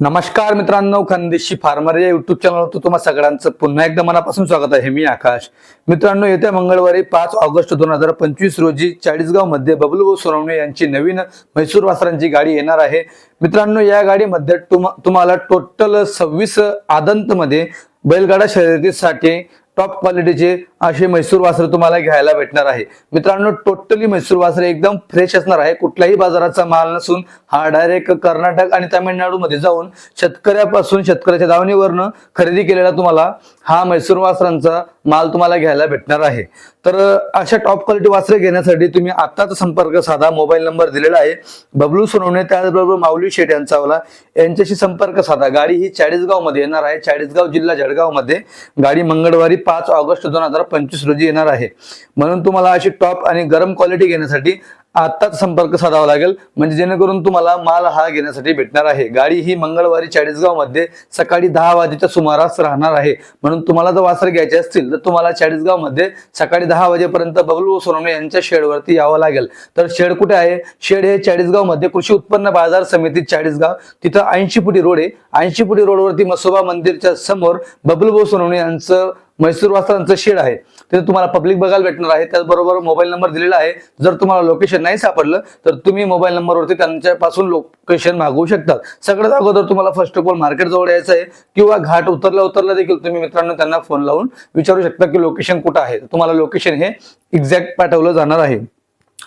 नमस्कार मित्रांनो खानदेशी फार्मर या युट्यूब चॅनलवर तुम्हा सगळ्यांचं पुन्हा एकदा मनापासून स्वागत आहे. मी आकाश. मित्रांनो येत्या मंगळवारी पाच ऑगस्ट दोन हजार पंचवीस रोजी चाळीसगावमध्ये बबलू सोनवणे यांची नवीन म्हैसूर वासरांची गाडी येणार आहे. मित्रांनो या गाडीमध्ये तुम तुम्हाला टोटल सव्वीस आदंत मध्ये बैलगाडा शर्यतीसाठी टॉप क्वालिटीचे असे म्हैसूर वासरे तुम्हाला घ्यायला भेटणार आहे. मित्रांनो टोटली म्हैसूर वासरे एकदम फ्रेश असणार आहे. कुठल्याही बाजाराचा माल नसून हा डायरेक्ट कर्नाटक आणि तामिळनाडूमध्ये जाऊन शेतकऱ्यापासून शेतकऱ्याच्या दावणीवरनं खरेदी केलेला तुम्हाला हा म्हैसूर वासरांचा माल तुम्हाला घ्यायला भेटणार आहे. तर अशा टॉप क्वालिटी वासरे घेण्यासाठी तुम्ही आत्ताच संपर्क साधा. मोबाईल नंबर दिलेला आहे. बबलू सोनवणे त्याचबरोबर माऊली शेठ यांचा वाला यांच्याशी संपर्क साधा. गाडी ही चाळीसगावमध्ये येणार आहे. चाळीसगाव जिल्हा जळगावमध्ये गाडी मंगळवारी पाच ऑगस्ट दोन हजार पंचवीस रोजी येणार आहे. म्हणून तुम्हाला अशी टॉप आणि गरम क्वालिटी घेण्यासाठी आत्ताच संपर्क साधावा लागेल. म्हणजे जेणेकरून तुम्हाला माल हा घेण्यासाठी भेटणार आहे. गाडी ही मंगळवारी चाळीसगावमध्ये सकाळी दहा वाजेच्या सुमारास राहणार आहे. म्हणून तुम्हाला जर वासर घ्यायचे असतील तर तुम्हाला चाळीसगावमध्ये सकाळी दहा वाजेपर्यंत बबलू सोनवणे यांच्या शेडवरती यावं लागेल. तर शेड कुठे आहे? शेड हे चाळीसगावमध्ये कृषी उत्पन्न बाजार समिती चाळीसगाव. तिथं ऐंशी फुटी रोड आहे. ऐंशी फुटी रोडवरती मसोबा मंदिरच्या समोर बबलू सोनवणे यांचं म्हैसूर वासरांचं शेड आहे. तिथे तुम्हाला पब्लिक बघायला भेटणार आहे. त्याचबरोबर मोबाईल नंबर दिलेला आहे. जर तुम्हाला लोकेशन नाही सापडलं तर तुम्ही मोबाईल नंबरवरती त्यांच्यापासून लोकेशन मागवू शकतात. सगळ्यात अगोदर तुम्हाला फर्स्ट ऑफ ऑल मार्केट जवळ यायचं आहे किंवा घाट उतरला उतरला देखील तुम्ही मित्रांनो त्यांना फोन लावून विचारू शकता की लोकेशन कुठं आहे. तुम्हाला लोकेशन हे एक्झॅक्ट पाठवलं जाणार आहे.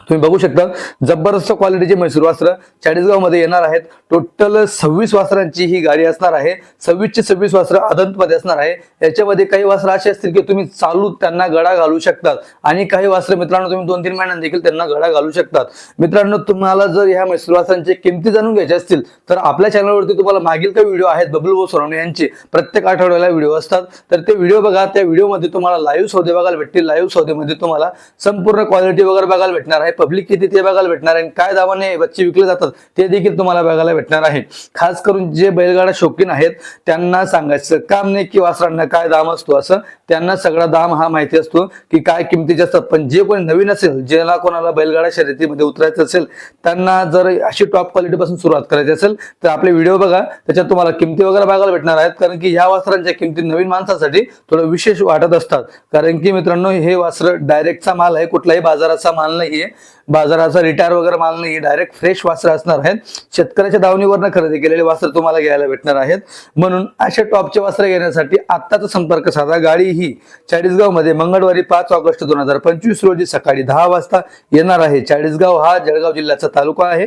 तुम्ही बघू शकता जबरदस्त क्वालिटीचे म्हैसूर वस्त्र चाळीसगावमध्ये येणार आहेत. टोटल सव्वीस वासरांची ही गाडी असणार आहे. सव्वीसचे सव्वीस वासर अदंतमध्ये असणार आहे. याच्यामध्ये काही वासरं असे असतील की तुम्ही चालू त्यांना गडा घालू शकतात. आणि काही वासरं मित्रांनो तुम्ही दोन तीन महिन्यांनी देखील त्यांना गडा घालू शकतात. मित्रांनो तुम्हाला जर ह्या म्हैसूर वासरांची किमती जाणून घ्यायचे असतील तर आपल्या चॅनलवरती तुम्हाला मागील काही व्हिडिओ आहेत. बबलू भाऊ सोनवणे यांचे प्रत्येक आठवड्याला व्हिडिओ असतात. तर ते व्हिडिओ बघा. त्या व्हिडिओमध्ये तुम्हाला लाईव्ह सौदे बघायला भेटतील. लाईव्ह सौदेमध्ये तुम्हाला संपूर्ण क्वालिटी वगैरे बघायला भेटणार आहे. पब्लिक किती ते बघायला भेटणार आहे. आणि काय दावाने बच्चे विकले जातात ते देखील तुम्हाला बघायला भेटणार आहे. खास करून जे बैलगाडा शौकीन आहेत त्यांना सांगायचं काम नाही की वासरांना काय दाम असतो असं. त्यांना सगळा दाम हा माहिती असतो की काय किमतीचे असतात पण जे कोणी नवीन असेल ज्याला कोणाला बैलगाडा शर्यतीमध्ये उतरायचं असेल त्यांना जर अशी टॉप क्वालिटीपासून सुरुवात करायची असेल तर आपले व्हिडिओ बघा. त्याच्यात तुम्हाला किमती वगैरे बघायला भेटणार आहेत. कारण की ह्या वासरांच्या किमती नवीन माणसासाठी थोडं विशेष वाटत असतात. कारण की मित्रांनो हे वासर डायरेक्टचा माल आहे. कुठलाही बाजाराचा माल नाहीये. बाजाराचा रिटायर वगैरे माल नाही डायरेक्ट फ्रेश वासरं असणार आहेत. शेतकऱ्याच्या दावणीवरनं खरेदी केलेले वासर तुम्हाला घ्यायला भेटणार आहेत. म्हणून अशा टॉपचे वस्त्र घेण्यासाठी आत्ताचा संपर्क साधा. गाडी ही चाळीसगावमध्ये मंगळवारी पाच ऑगस्ट दोन हजार पंचवीस रोजी सकाळी दहा वाजता येणार आहे. चाळीसगाव हा जळगाव जिल्ह्याचा तालुका आहे.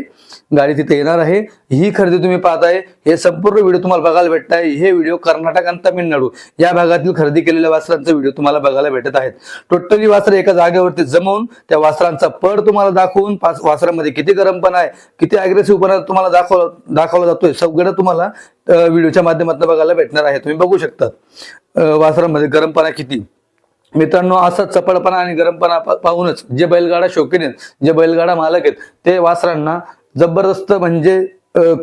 गाडी तिथे येणार आहे. ही खरेदी तुम्ही पाहताय. हे संपूर्ण व्हिडिओ तुम्हाला बघायला भेटत आहे हे व्हिडिओ कर्नाटक आणि तामिळनाडू या भागातील खरेदी केलेल्या वासरांचा व्हिडिओ तुम्हाला बघायला भेटत आहेत. टोटली वासर एका जागेवरती जमवून त्या वासरांचा पड तुम्हाला दाखवून पाच वासरामध्ये किती गरमपणा आहे किती अग्रेसिव्हपणा तुम्हाला दाखव दाखवला जातोय. सगळं तुम्हाला व्हिडिओच्या माध्यमातून बघायला भेटणार आहे. तुम्ही बघू शकता. वासरामध्ये गरमपणा किती. मित्रांनो असा चपळपणा आणि गरमपणा पाहूनच जे बैलगाडा शौकीन आहेत जे बैलगाडा मालक आहेत ते वासरांना जबरदस्त म्हणजे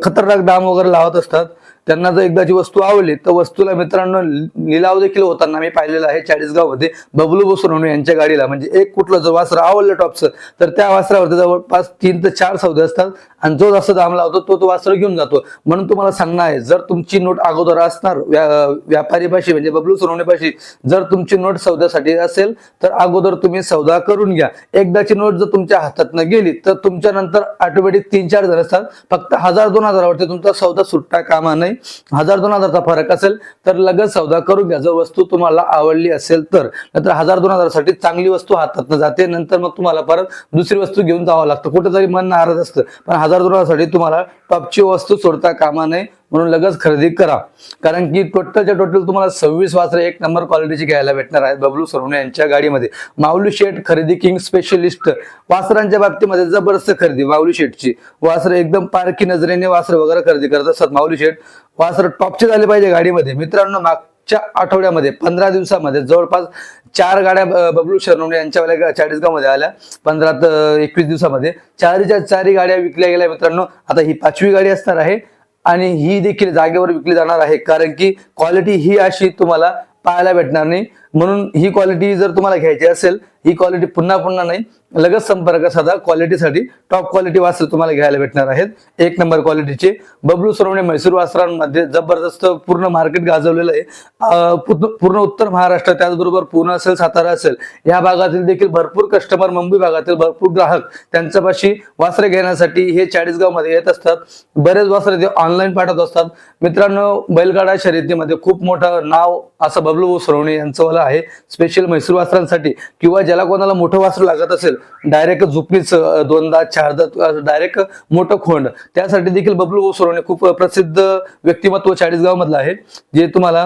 खतरनाक दाम वगैरे लावत असतात. त्यांना जर एकदाची वस्तू आवडली तर वस्तूला मित्रांनो लिलाव देखील होताना मी पाहिलेला आहे चाळीसगावमध्ये बबलू बसून यांच्या गाडीला. म्हणजे एक कुठलं जर वासरा आवडलं टॉपचं तर त्या वासरावरती जवळपास तीन ते चार सौदे असतात. आणि जो जास्त दाम लावतो तो तो वासर घेऊन जातो. म्हणून तुम्हाला सांगणं आहे जर तुमची नोट अगोदर असणार व्या- व्यापारी भाषी म्हणजे बबलू सोनवणे जर तुमची नोट सौद्यासाठी असेल तर अगोदर तुम्ही सौदा करून घ्या. एकदाची नोट जर तुमच्या हातातनं गेली तर तुमच्या नंतर ऑटोमॅटिक तीन चार जण असतात. फक्त हजार दोन हजारावरती तुमचा सौदा सुट्टा कामा नाही हजार दोन हजारचा फरक असेल तर लगेच सौदा करून घ्या. जर वस्तू तुम्हाला आवडली असेल तर. नंतर हजार दोन हजारसाठी चांगली वस्तू हातातनं जाते. नंतर मग तुम्हाला परत दुसरी वस्तू घेऊन जावं लागतं. कुठेतरी मन नाराज असतं. पण हजार दोन हजारसाठी तुम्हाला टॉपची वस्तू सोडता कामा नये. म्हणून लगेच खरेदी करा. कारण की टोटलच्या टोटल तुम्हाला सव्वीस वासरे एक नंबर क्वालिटीची घ्यायला भेटणार आहेत बबलू सरवणे यांच्या गाडीमध्ये. माऊली शेट खरेदी किंग स्पेशलिस्ट वासरांच्या बाबतीमध्ये जबरदस्त खरेदी माऊली शेटची वासर एकदम पारखी नजरेने वासर वगैरे खरेदी करत असतात माऊली शेठ. वासर टॉपचे झाले पाहिजे गाडीमध्ये. मित्रांनो मागच्या आठवड्यामध्ये पंधरा दिवसामध्ये जवळपास चार गाड्या ब- बबलू शरणवणे यांच्या चाळीसगावमध्ये आल्या. पंधरा ते एकवीस दिवसामध्ये. चारीच्या चारी गाड्या विकल्या गेल्या मित्रांनो. आता ही पाचवी गाडी असणार आहे. आणि ही देखील जागेवर विकली जाणार आहे. कारण की क्वालिटी ही अशी तुम्हाला पाहायला भेटणार नाही. म्हणून ही क्वालिटी जर तुम्हाला घ्यायची असेल ही क्वालिटी पुन्हा पुन्हा नाही लगेच संपर्क साधा क्वालिटीसाठी टॉप क्वालिटी वासर तुम्हाला घ्यायला भेटणार आहेत. एक नंबर क्वालिटीचे बबलू सरवणे म्हैसूर वासरांमध्ये जबरदस्त पूर्ण मार्केट गाजवलेलं आहे. पूर्ण पूर्ण उत्तर महाराष्ट्र त्याचबरोबर पुणे असेल सातारा असेल या भागातील देखील भरपूर कस्टमर मुंबई भागातील भरपूर ग्राहक त्यांच्यापाशी वासरे घेण्यासाठी हे चाळीसगावमध्ये येत असतात. बरेच वासरे ते ऑनलाईन पाठवत असतात. मित्रांनो बैलगाडा शर्यतीमध्ये खूप मोठं नाव असं बबलू सरवणे यांचं वाला आहे. स्पेशल म्हैसूर वासरांसाठी किंवा ज्याला कोणाला मोठं वासर लागत असेल डायरेक्ट झुपणीच दोनदा चारदा डायरेक्ट मोठं खोंड. त्यासाठी देखील बबलू सोरवणे खूप प्रसिद्ध व्यक्तिमत्व चाळीसगाव मधलं आहे जे तुम्हाला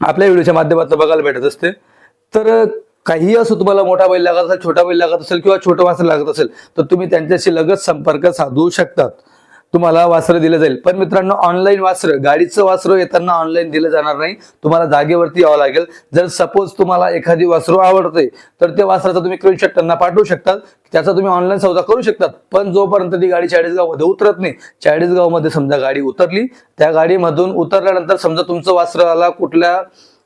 आपल्या व्हिडिओच्या माध्यमातून बघायला भेटत असते. तर काही असो तुम्हाला मोठा बैल लागत असेल छोटा बैल लागत असेल किंवा छोटं वासर लागत असेल तर तुम्ही त्यांच्याशी लगेच संपर्क साधू शकतात. तुम्हाला वासरं दिलं जाईल. पण मित्रांनो ऑनलाईन वासरं गाडीचं वासरं येताना ऑनलाईन दिलं जाणार नाही. तुम्हाला जागेवरती यावं लागेल. जर सपोज तुम्हाला एखादी वासरू आवडते तर त्या वासराचा तुम्ही स्क्रीनशॉट त्यांना पाठवू शकतात त्याचा तुम्ही ऑनलाईन सौदा करू शकतात. पण जोपर्यंत ती गाडी चाळीसगावमध्ये उतरत नाही चाळीसगावमध्ये समजा गाडी उतरली त्या गाडीमधून उतरल्यानंतर समजा तुमचं वासराला कुठल्या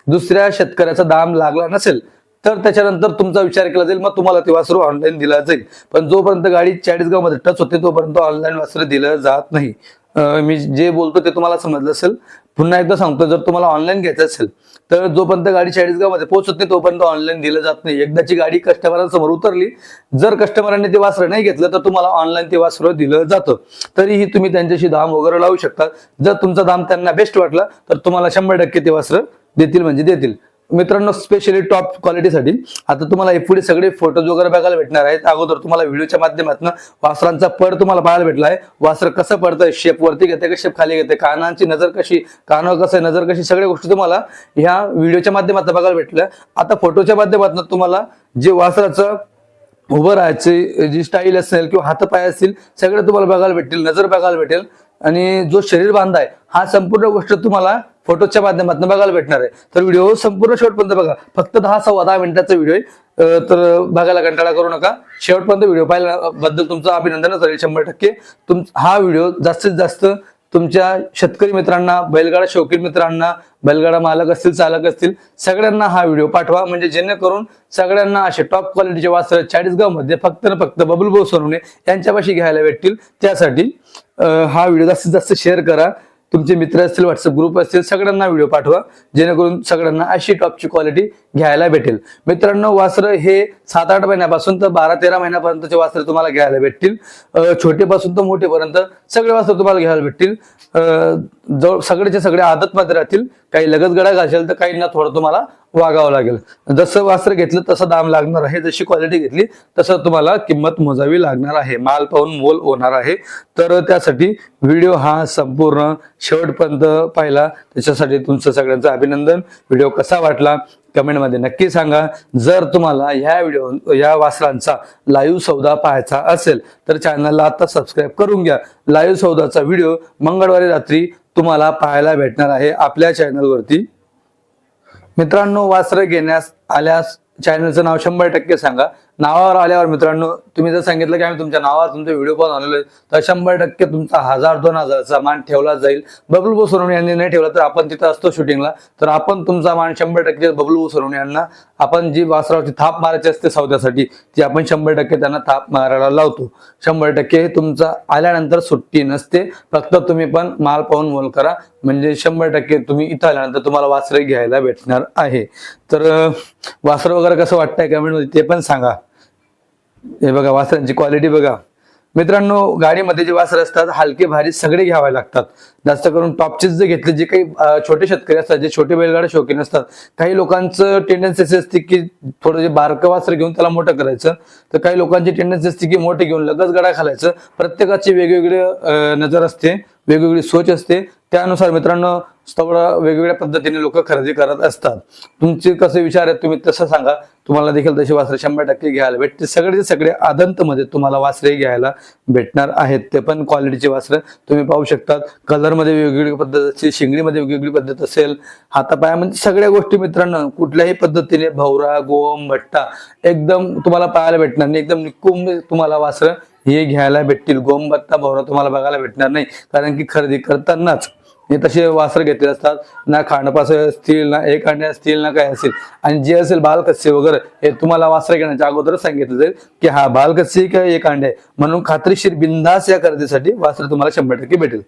दुसऱ्या शेतकऱ्याचा दाम लागला नसेल तर त्याच्यानंतर तुमचा विचार केला जाईल मग तुम्हाला ते वासरू ऑनलाईन दिला जाईल. पण जोपर्यंत गाडी चाळीसगावमध्ये टच होते तोपर्यंत ऑनलाईन वासरं दिलं जात नाही. मी जे बोलतो ते तुम्हाला समजलं असेल. पुन्हा एकदा सांगतो जर तुम्हाला ऑनलाईन घ्यायचं असेल तर जोपर्यंत गाडी चाळीसगावमध्ये पोहोचत नाही तोपर्यंत ऑनलाईन दिलं जात नाही. एकदाची गाडी कस्टमरांसमोर उतरली जर कस्टमरांनी ते वासरं नाही घेतलं तर तुम्हाला ऑनलाईन ते वासरं दिलं जातं. तरीही तुम्ही त्यांच्याशी दाम वगैरे लावू शकता. जर तुमचा दाम त्यांना बेस्ट वाटला तर तुम्हाला शंभर टक्के ते वासरं देतील म्हणजे देतील. मित्रांनो स्पेशली टॉप क्वालिटीसाठी आता तुम्हाला एफडी पुढे सगळे फोटोज वगैरे बघायला भेटणार आहेत. अगोदर तुम्हाला व्हिडिओच्या माध्यमातून वासरांचा पड तुम्हाला पाहायला भेटला आहे. वासर कसं पडतं शेप वरती घेते का शेप खाली घेते? कानांची नजर कशी? कानावर कसं आहे? नजर कशी? सगळ्या गोष्टी तुम्हाला ह्या व्हिडिओच्या माध्यमातून बघायला भेटल्या. आता फोटोच्या माध्यमातून तुम्हाला जे वासराचं उभं राहायची जी स्टाईल असेल किंवा हातपाय असतील सगळं तुम्हाला बघायला भेटतील नजर बघायला भेटेल. आणि जो शरीर बांधा आहे हा संपूर्ण गोष्ट तुम्हाला फोटोच्या माध्यमातून बघायला भेटणार आहे. तर व्हिडिओ संपूर्ण शेवटपर्यंत बघा. फक्त दहा सव्वा दहा मिनिटाचा व्हिडिओ आहे. तर बघायला कंटाळा करू नका. शेवटपर्यंत व्हिडिओ पाहिल्याबद्दल तुमचं अभिनंदनच राहील शंभर टक्के. तुम हा व्हिडिओ जास्तीत जास्त तुमच्या शेतकरी मित्रांना बैलगाडा शौकीन मित्रांना बैलगाडा मालक असतील चालक असतील सगळ्यांना हा व्हिडिओ पाठवा. म्हणजे जेणेकरून सगळ्यांना असे टॉप क्वालिटीचे वासर चाळीसगावमध्ये फक्त ना फक्त बबल भाऊ सोनवणे यांच्यापाशी घ्यायला भेटतील. त्यासाठी हा व्हिडिओ जास्तीत जास्त शेअर करा. तुमचे मित्र असतील व्हॉट्सअप ग्रुप असतील सगळ्यांना व्हिडिओ पाठवा जेणेकरून सगळ्यांना अशी टॉपची क्वालिटी घ्यायला भेटेल. मित्रांनो वासरं हे सात आठ महिन्यापासून तर बारा तेरा महिन्यापर्यंतचे वासरं तुम्हाला घ्यायला भेटतील. छोटेपासून तर मोठेपर्यंत सगळे वासरं तुम्हाला घ्यायला भेटतील. जवळ सगळेचे सगळे आदतमध्ये राहतील. काही लगत गडा घासेल तर काहींना थोडं तुम्हाला वागावं लागेल. जसं वस्त्र घेतलं तसं दाम लागणार आहे. जशी क्वालिटी घेतली तसं तुम्हाला किंमत मोजावी लागणार आहे. माल पाहून मोल होणार आहे. तर त्यासाठी व्हिडिओ हा संपूर्ण शेवटपर्यंत पाहिला. त्याच्यासाठी तुमचं सगळ्यांचं अभिनंदन. व्हिडिओ कसा वाटला कमेंटमध्ये नक्की सांगा. जर तुम्हाला ह्या व्हिडिओ या वासरांचा लाईव्ह सौदा पाहायचा असेल तर चॅनलला आता सबस्क्राईब करून घ्या. लाईव्ह सौदाचा व्हिडिओ मंगळवारी रात्री तुम्हाला पाहायला भेटणार आहे आपल्या चॅनलवरती मित्रांनो वासरं घेण्यास आल्यास चॅनलचं नाव शंभर टक्के सांगा. नावावर आल्यावर मित्रांनो तुम्ही जर सांगितलं की आम्ही तुमच्या नावावर तुमचे व्हिडिओ कॉल आलेलो तर शंभर टक्के तुमचा हजार दोन हजारचा मान ठेवला जाईल. बबलू बोसरवणे यांनी नाही ठेवला तर आपण तिथं असतो शूटिंगला तर आपण तुमचा मान शंभर टक्के बबलू बोसरवणे यांना आपण जी वासरावची थाप मारायची असते सौद्यासाठी ती आपण शंभर टक्के त्यांना थाप मारायला लावतो. शंभर टक्के तुमचा आल्यानंतर सुट्टी नसते. फक्त तुम्ही पण माल पाहून मोल करा. म्हणजे शंभर टक्के तुम्ही इथं आल्यानंतर तुम्हाला वासरे घ्यायला भेटणार आहे. तर वासर वासरं वगैरे कसं वाटतंय कमेंटमध्ये ते पण सांगा. हे बघा वासरांची क्वालिटी बघा. मित्रांनो गाडीमध्ये जे वासर असतात हलके भारी सगळे घ्यावे लागतात. जास्त करून टॉपचेच जे घेतले जे काही छोटे शेतकरी असतात जे छोटे बैलगाडे शौकीन असतात काही लोकांचं टेंडन्सी असते की थोडं जे बारकं वासर घेऊन त्याला मोठं करायचं तर काही लोकांची टेंडन्सी असते की मोठे घेऊन लगच गडा घालायचं. प्रत्येकाची वेगवेगळी नजर असते. वेगवेगळी सोच असते. त्यानुसार मित्रांनो तेवढं वेगवेगळ्या पद्धतीने लोक खरेदी करत असतात. तुमचे कसे विचार आहेत तुम्ही तसं सांगा. तुम्हाला देखील तशी वासरे शंभर टक्के घ्यायला भेटते सगळे सगळे आदंत मध्ये तुम्हाला वासरे घ्यायला भेटणार आहेत. ते पण क्वालिटीचे वासरे तुम्ही पाहू शकतात. कलरमध्ये वेगवेगळी पद्धत असते शिंगडीमध्ये वेगवेगळी पद्धत असेल. हातापाया म्हणजे सगळ्या गोष्टी मित्रांनो कुठल्याही पद्धतीने भवरा गोम भट्टा एकदम तुम्हाला पाहायला भेटणार नाही. एकदम निकुंब तुम्हाला वासरं हे घ्यायला भेटतील. गोमबत्ता भवरा तुम्हाला बघायला भेटणार नाही. कारण की खरेदी करतानाच हे तसे वासर घेतले असतात. ना खांडपास असतील ना एक अंडे असतील ना काय असतील. आणि जे असेल बालकस्य वगैरे हे तुम्हाला वासर घेण्याच्या अगोदरच सांगितलं जाईल की हा बालकस्य किंवा एक अंडे. म्हणून खात्रीशीर बिंदास या खरेदीसाठी वासर तुम्हाला शंभर टक्के भेटेल.